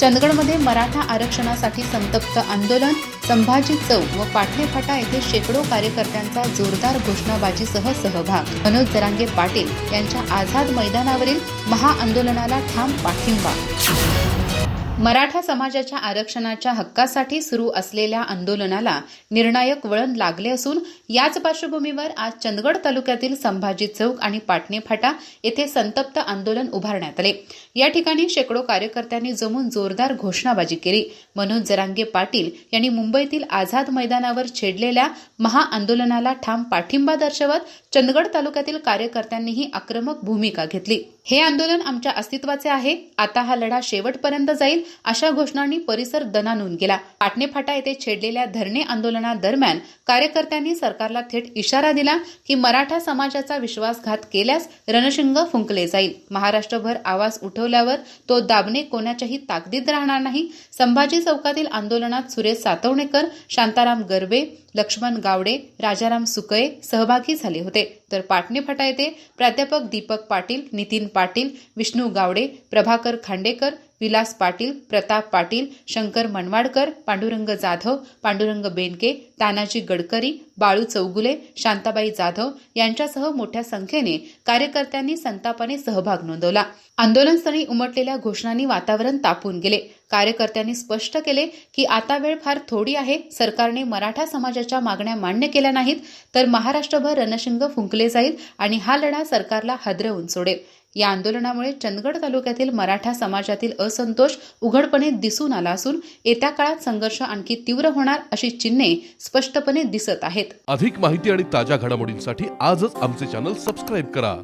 चंदगडमध्ये मराठा आरक्षणासाठी संतप्त आंदोलन संभाजी चौक व पाटणेफाटा येथे शेकडो कार्यकर्त्यांचा जोरदार घोषणाबाजीसह सहभाग. मनोज जरांगे पाटील यांच्या आझाद मैदानावरील महाआंदोलनाला ठाम पाठिंबा मराठा समाजाच्या आरक्षणाच्या हक्कासाठी सुरू असलेल्या आंदोलनाला निर्णायक वळण लागले असून याच पार्श्वभूमीवर आज चंदगड तालुक्यातील संभाजी चौक आणि पाटणे फाटा येथे संतप्त आंदोलन उभारण्यात आले. या ठिकाणी शेकडो कार्यकर्त्यांनी जमून जोरदार घोषणाबाजी केली. मनोज जरांगे पाटील यांनी मुंबईतील आझाद मैदानावर छेडलेल्या महाआंदोलनाला ठाम पाठिंबा दर्शवत चंदगड तालुक्यातील कार्यकर्त्यांनीही आक्रमक भूमिका घेतली. हे आंदोलन आमच्या अस्तित्वाचे आहे. आता हा लढा शेवटपर्यंत जाईल अशा घोषणांनी परिसर दणानून गेला. पाटणे फाटा येथे छेडलेल्या धरणे आंदोलनादरम्यान कार्यकर्त्यांनी सरकारला थेट इशारा दिला की मराठा समाजाचा विश्वासघात केल्यास रणशिंग फुंकले जाईल. महाराष्ट्रभर आवाज उठवल्यावर तो दाबणे कोणाच्याही ताकदीत राहणार नाही. संभाजी चौकातील आंदोलनात सुरेश सातवणेकर शांताराम गर्वे लक्ष्मण गावडे राजाराम सुकळे सहभागी झाले होते. तर पाटणे फाटा येथे प्राध्यापक दीपक पाटील नितीन पाटील विष्णू गावडे प्रभाकर खांडेकर विलास पाटील प्रताप पाटील शंकर मनवाडकर पांडुरंग जाधव पांडुरंग बेनके तानाजी गडकरी बाळू चौगुले शांताबाई जाधव यांच्यासह मोठ्या संख्येने कार्यकर्त्यांनी संतापाने सहभाग नोंदवला. आंदोलनस्थळी उमटलेल्या घोषणांनी वातावरण तापून गेले. कार्यकर्त्यांनी स्पष्ट केले की आता वेळ फार थोडी आहे. सरकारने मराठा समाजाच्या मागण्या मान्य केल्या नाहीत तर महाराष्ट्रभर रणशिंग फुंकले जाईल आणि हा लढा सरकारला हादरवून सोडेल. या आंदोलनामुळे चंदगड तालुक्यातील मराठा समाजातील असंतोष उघडपणे दिसून आला असून येत्या काळात संघर्ष आणखी तीव्र होणार अशी चिन्हे स्पष्टपणे दिसत आहेत. अधिक माहिती आणि ताज्या घडामोडींसाठी आजच आमचे चॅनल सबस्क्राईब करा.